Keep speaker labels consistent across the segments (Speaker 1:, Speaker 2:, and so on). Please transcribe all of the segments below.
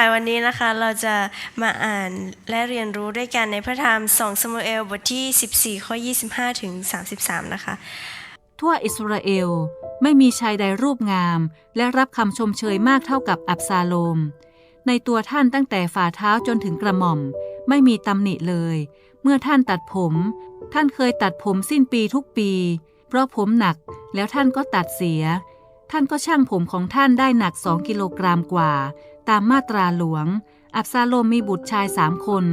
Speaker 1: บ่ายวันนี้นะคะเราจะมาอ่านและเรียนรู้ด้วยกันในพระธรรม 2 สมุเอลบทที่ 14 ข้อ 25 ถึง 33 นะคะ
Speaker 2: ทั่วอิสราเอลไม่มีชายใดรูปงาม และรับคำชมเชยมากเท่ากับอับซาโลม ในตัวท่านตั้งแต่ฝ่าเท้าจนถึงกระหม่อม ไม่มีตำหนิเลย เมื่อท่านตัดผม ท่านเคยตัดผมสิ้นปีทุกปี เพราะผมหนักแล้วท่านก็ตัดเสีย ท่านก็ช่างผมของท่านได้หนักสองกิโลกรัมกว่า ตามมาตราหลวง อับซาโลมมีบุตรชายสามคน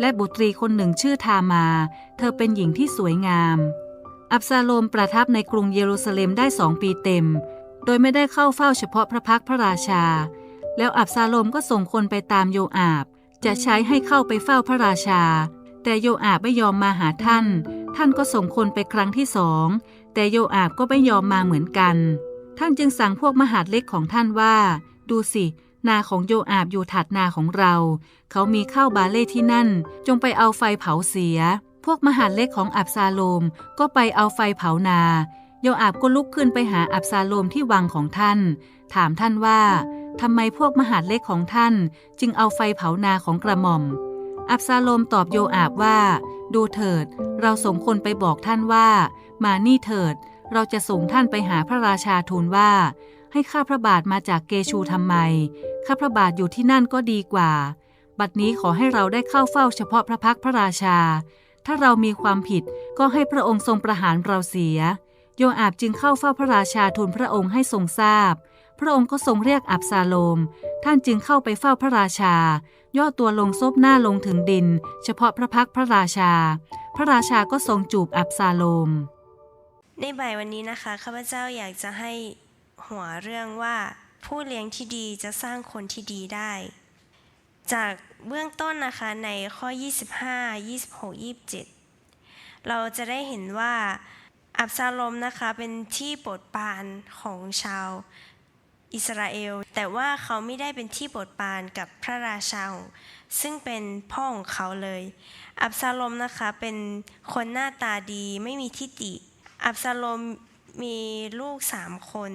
Speaker 2: และบุตรีคนหนึ่งชื่อทามา เธอเป็นหญิงที่สวยงาม อับซาโลมประทับในกรุงเยรูซาเล็มได้สองปีเต็ม โดยไม่ได้เข้าเฝ้าเฉพาะพระพักพระราชา แล้วอับซาโลมก็ส่งคนไปตามโยอาบ จะใช้ให้เข้าไปเฝ้าพระราชา แต่โยอาบไม่ยอมมาหาท่าน ท่านก็ส่งคนไปครั้งที่สอง แต่โยอาบก็ไม่ยอมมาเหมือนกัน ท่านจึงสั่งพวกมหาดเล็กของท่านว่า ดูสิ นาของโยอาบอยู่ถัดนาของเรา เขามีข้าวบาเล่ที่นั่น จงไปเอาไฟเผาเสีย พวกมหาดเล็กของอับซาโลมก็ไปเอาไฟเผานาโยอาบก็ลุกขึ้นไปหาอับซาโลมที่วังของท่าน ถามท่านว่าทำไมพวกมหาดเล็กของท่าน จึงเอาไฟเผานาของกระหม่อม อับซาโลมตอบโยอาบว่า ดูเถิด เราส่งคนไปบอกท่านว่า มานี่เถิด เราจะส่งท่านไปหาพระราชาทูลว่า ให้ข้าพระบาทมาจากเกชูทำไม ข้าพระบาทอยู่ที่นั่นก็ดีกว่า บัดนี้ขอให้เราได้เข้าเฝ้าเฉพาะพระพักพระราชา ถ้าเรามีความผิดก็ให้พระองค์ทรงประหารเราเสีย โยอาบจึงเข้าเฝ้าพระราชาทูลพระองค์ให้ทรงทราบ พระองค์ก็ทรงเรียกอับซาโลม ท่านจึงเข้าไปเฝ้าพระราชา ย่อตัวลงซบหน้าลงถึงดิน เฉพาะพระพักพระราชา พระราชาก็ทรงจูบอับซาโลม
Speaker 1: ในบ่ายวันนี้นะคะข้าพเจ้าอยากจะให้หัวเรื่องว่า ผู้เลี้ยงที่ดีจะสร้างคนที่ดีได้ จากเบื้องต้นนะคะในข้อ 25 26 27 เราจะได้เห็นว่าอับซาลมนะคะเป็นที่โปรดปรานของชาวอิสราเอล แต่ว่าเขาไม่ได้เป็นที่โปรดปรานกับพระราชาของซึ่งเป็นพ่อของเขาเลย อับซาลมนะคะเป็นคนหน้าตาดีไม่มีทิฏฐิ อับซาโลมมีลูกสามคน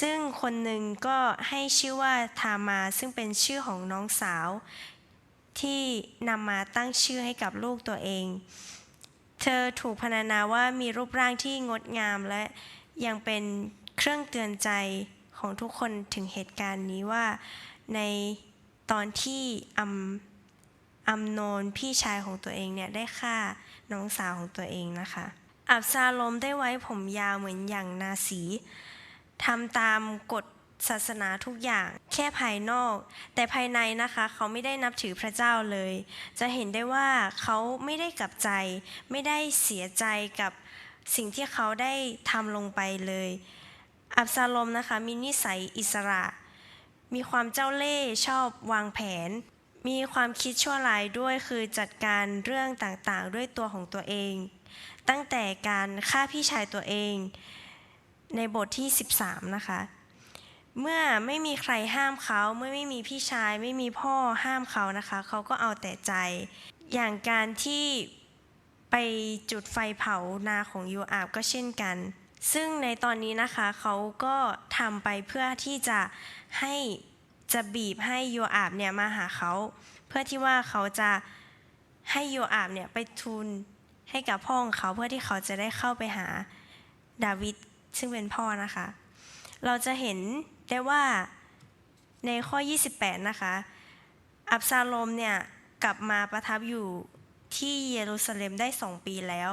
Speaker 1: ซึ่งคนหนึ่งก็ให้ชื่อว่าทามาซึ่งเป็นชื่อของน้องสาว ที่นำมาตั้งชื่อให้กับลูกตัวเอง เธอถูกพรรณนาว่ามีรูปร่างที่งดงามและยังเป็นเครื่องเตือนใจของทุกคนถึงเหตุการณ์นี้ว่าในตอนที่อัมอัมโนนพี่ชายของตัวเองเนี่ยได้ฆ่าน้องสาวของตัวเองนะคะ อับซาโลมได้ไว้ผมยาวเหมือนอย่างนาสีทำตามกฎศาสนาทุกอย่างแค่ภายนอก แต่ภายในนะคะเขาไม่ได้นับถือพระเจ้าเลย จะเห็นได้ว่าเขาไม่ได้กลับใจ ไม่ได้เสียใจกับสิ่งที่เขาได้ทำลงไปเลย อับซาลมนะคะมีนิสัยอิสระ มีความเจ้าเล่ห์ชอบวางแผน มีความคิดชั่วร้ายด้วยคือจัดการเรื่องต่างๆ ด้วยตัวของตัวเอง ตั้งแต่การฆ่าพี่ชายตัวเองในบทที่ 13 นะคะ เมื่อไม่มีใครห้ามเขาเมื่อไม่มีพี่ชายไม่มีพ่อห้ามเขานะคะ เขาก็เอาแต่ใจ อย่างการที่ไปจุดไฟเผานาของโยอาบก็เช่นกัน ซึ่งในตอนนี้นะคะเขาก็ทำไปเพื่อที่จะให้จะบีบให้โยอาบเนี่ยมาหาเขา เพื่อที่ว่าเขาจะให้โยอาบเนี่ยไปทูล ให้กับพ่อของเขาเพื่อที่เขาจะได้เข้าไปหาดาวิดซึ่งเป็นพ่อนะคะ เราจะเห็นได้ว่าในข้อ 28 นะคะ อับซาโลมเนี่ยกลับมาประทับอยู่ที่เยรูซาเล็มได้สองปีแล้ว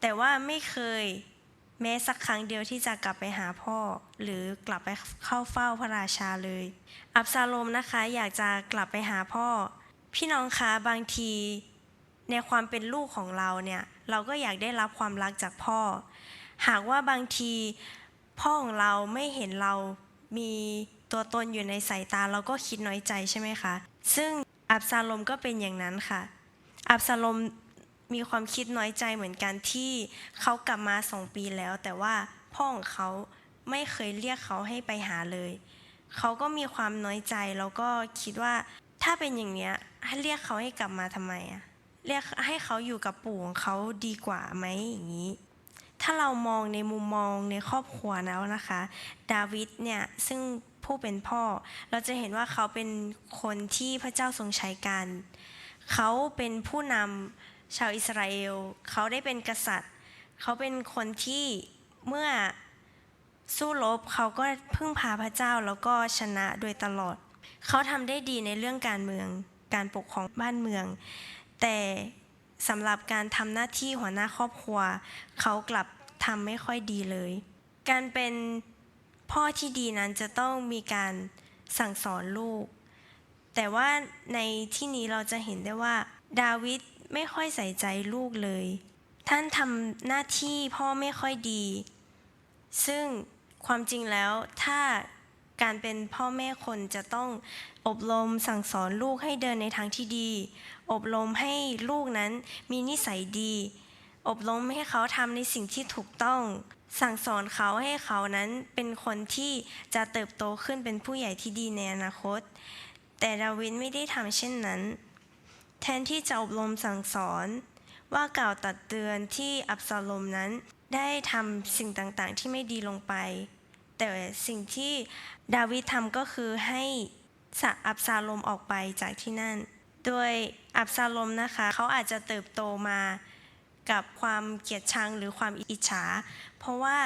Speaker 1: แต่ว่าไม่เคยแม้สักครั้งเดียวที่จะกลับไปหาพ่อ หรือกลับไปเข้าเฝ้าพระราชาเลย อับซาโลมนะคะอยากจะกลับไปหาพ่อ พี่น้องคะบางที ในความเป็นลูกของเราเนี่ยเราก็อยากได้รับความรักจากพ่อ หากว่าบางทีพ่อของเราไม่เห็นเรามีตัวตนอยู่ในสายตาเราก็คิดน้อยใจใช่ไหมคะ ซึ่งอับซาโลมก็เป็นอย่างนั้นค่ะ อับซาโลมมีความคิดน้อยใจเหมือนกันที่เขากลับมาสองปีแล้ว แต่ว่าพ่อของเขาไม่เคยเรียกเขาให้ไปหาเลย เขาก็มีความน้อยใจแล้วก็คิดว่าถ้าเป็นอย่างเนี้ยให้เรียกเขาให้กลับมาทำไมอะ เรียกให้เขาอยู่กับปู่ของเขาดีกว่าไหมอย่างนี้ ถ้าเรามองในมุมมองในครอบครัวแล้วนะคะ ดาวิดเนี่ยซึ่งผู้เป็นพ่อ เราจะเห็นว่าเขาเป็นคนที่พระเจ้าทรงใช้การ เขาเป็นผู้นำชาวอิสราเอล เขาได้เป็นกษัตริย์ เขาเป็นคนที่เมื่อสู้รบเขาก็พึ่งพาพระเจ้าแล้วก็ชนะโดยตลอด เขาทำได้ดีในเรื่องการเมืองการปกครองบ้านเมือง แต่สำหรับการทำหน้าที่หัวหน้าครอบครัว เขากลับทำไม่ค่อยดีเลย การเป็นพ่อที่ดีนั้นจะต้องมีการสั่งสอนลูก แต่ว่าในที่นี้เราจะเห็นได้ว่า ดาวิดไม่ค่อยใส่ใจลูกเลย ท่านทำหน้าที่พ่อไม่ค่อยดี ซึ่งความจริงแล้วถ้า การเป็นพ่อแม่คนจะต้องอบรมสั่งสอนลูกให้เดินในทางที่ดี อบรมให้ลูกนั้นมีนิสัยดี อบรมให้เขาทำในสิ่งที่ถูกต้อง สั่งสอนเขาให้เขานั้นเป็นคนที่จะเติบโตขึ้นเป็นผู้ใหญ่ที่ดีในอนาคต แต่ดาวิดไม่ได้ทำเช่นนั้น แทนที่จะอบรมสั่งสอน ว่ากล่าวตัดเตือนที่อับซาลมนั้นได้ทำสิ่งต่างๆ ที่ไม่ดีลงไป แต่สิ่งที่ดาวิดทำก็คือให้สะอับซาลมออกไปจากที่นั่น โดยอับซาลมนะคะเขาอาจจะเติบโตมากับความเกลียดชังหรือความอิจฉา เพราะว่า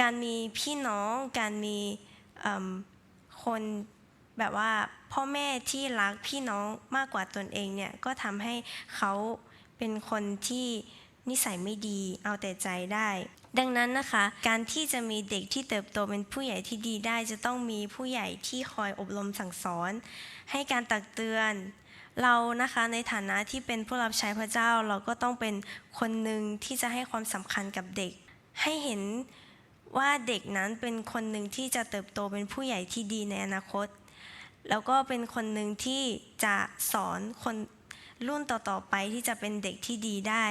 Speaker 1: การมีพี่น้องการมีคนแบบว่าพ่อแม่ที่รักพี่น้องมากกว่าตนเองเนี่ยก็ทำให้เขาเป็นคนที่นิสัยไม่ดีเอาแต่ใจได้ ดังนั้นนะคะ การที่จะมีเด็กที่เติบโตเป็นผู้ใหญ่ที่ดีได้ จะต้องมีผู้ใหญ่ที่คอยอบรมสั่งสอน ให้การตักเตือน เรานะคะในฐานะที่เป็นผู้รับใช้พระเจ้าเราก็ต้องเป็นคนหนึ่งที่จะให้ความสำคัญกับเด็ก ให้เห็นว่าเด็กนั้นเป็นคนหนึ่งที่จะเติบโตเป็นผู้ใหญ่ที่ดีในอนาคต แล้วก็เป็นคนหนึ่งที่จะสอนคนรุ่นต่อๆไปที่จะเป็นเด็กที่ดีได้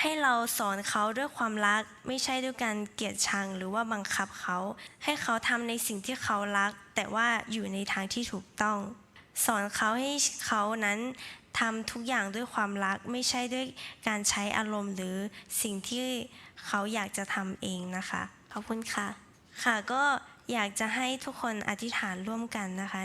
Speaker 1: ให้เราสอนเขาด้วยความรัก ไม่ใช่ด้วยการเกลียดชังหรือว่าบังคับเขา ให้เขาทำในสิ่งที่เขารัก แต่ว่าอยู่ในทางที่ถูกต้อง สอนเขาให้เขานั้นทำทุกอย่างด้วยความรัก ไม่ใช่ด้วยการใช้อารมณ์หรือสิ่งที่เขาอยากจะทำเองนะคะ ขอบคุณค่ะ ค่ะก็อยากจะให้ทุกคนอธิษฐานร่วมกันนะคะ